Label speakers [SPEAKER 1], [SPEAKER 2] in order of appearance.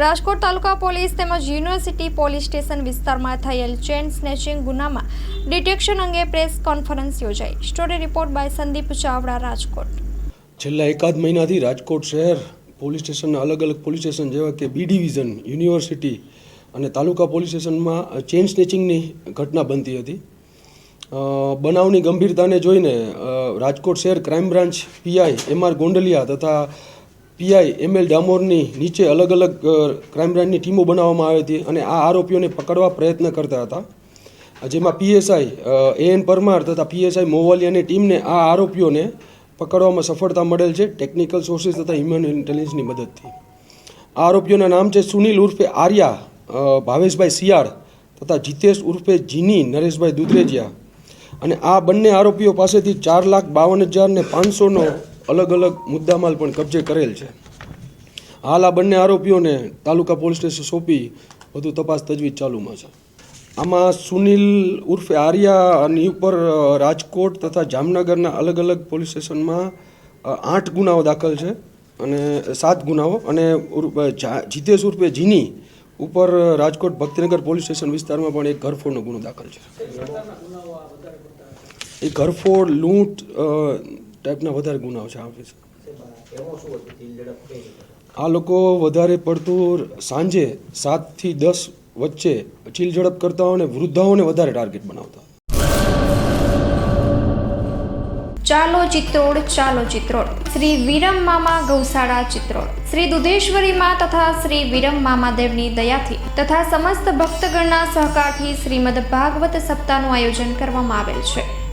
[SPEAKER 1] રાજકોટ તાલુકા પોલીસ તેમજ university police station વિસ્તારમાં થયેલ ચેન સ્નેચિંગ ગુનામાં ડિટેક્શન અંગે પ્રેસ કોન્ફરન્સ યોજાઈ. Story report by Sandeep Chavda, Rajkot.
[SPEAKER 2] છેલ્લા એકાદ મહિનાથી રાજકોટ શહેર પોલીસ સ્ટેશનના અલગ અલગ પોલીસ સ્ટેશન જેવા કે બી ડિવિઝન, યુનિવર્સિટી અને તાલુકા પોલીસ સ્ટેશનમાં ચેઇન સ્નેચિંગની ઘટના બનતી હતી. બનાવની ગંભીરતાને જોઈને રાજકોટ શહેર crime branch PI M R Gondaliya તથા પીઆઈ એમ એલ ડામોરની નીચે અલગ અલગ ક્રાઇમ બ્રાન્ચની ટીમો બનાવવામાં આવી હતી અને આ આરોપીઓને પકડવા પ્રયત્ન કરતા હતા. જેમાં પીએસઆઈ એ એન પરમાર તથા પીએસઆઈ મોવાલિયાની ટીમને આ આરોપીઓને પકડવામાં સફળતા મળેલ છે ટેકનિકલ સોર્સિસ તથા હ્યુમન ઇન્ટેલિજન્સની મદદથી. આ આરોપીઓના નામ છે સુનિલ ઉર્ફે આર્યા ભાવેશભાઈ સિયાળ તથા જીતેશ ઉર્ફે જીની, નરેશભાઈ દુધરેજિયા. અને આ બંને આરોપીઓ પાસેથી ચાર લાખ બાવન હજાર ને પાંચસોનો અલગ અલગ મુદ્દામાલ પણ કબજે કરેલ છે. હાલ આ બંને આરોપીઓને તાલુકા પોલીસ સ્ટેશન સોંપી વધુ તપાસ તજવીજ ચાલુમાં છે. આમાં સુનિલ ઉર્ફે આર્યાની ઉપર રાજકોટ તથા જામનગરના અલગ અલગ પોલીસ સ્ટેશનમાં આઠ ગુનાઓ દાખલ છે અને સાત ગુનાઓ અને જીતેશ ઉર્ફે જીની ઉપર રાજકોટ ભક્તિનગર પોલીસ સ્ટેશન વિસ્તારમાં પણ એક ઘરફોડનો ગુનો દાખલ છે. એ ઘરફોડ, લૂંટ ટાઈપના વધારે ગુનાઓ છે આ ઓફિસ આ લોકો વધારે પડતું સાંજે સાતથી દસ વચ્ચે ચીલ ઝડપ કરતા અને વૃદ્ધાઓને વધારે ટાર્ગેટ બનાવતા
[SPEAKER 1] ચાલો ચિત્રોડ ચાલો ચિત્રોડ. શ્રી વિરમ મામા ગૌશાળા ચિત્રોડ. શ્રી દુધેશ્વરીમાં તથા શ્રી વિરમ મામાદેવની દયાથી તથા સમસ્ત ભક્તગણના સહકારથી શ્રીમદ ભાગવત સપ્તાહનું આયોજન કરવામાં આવેલ છે.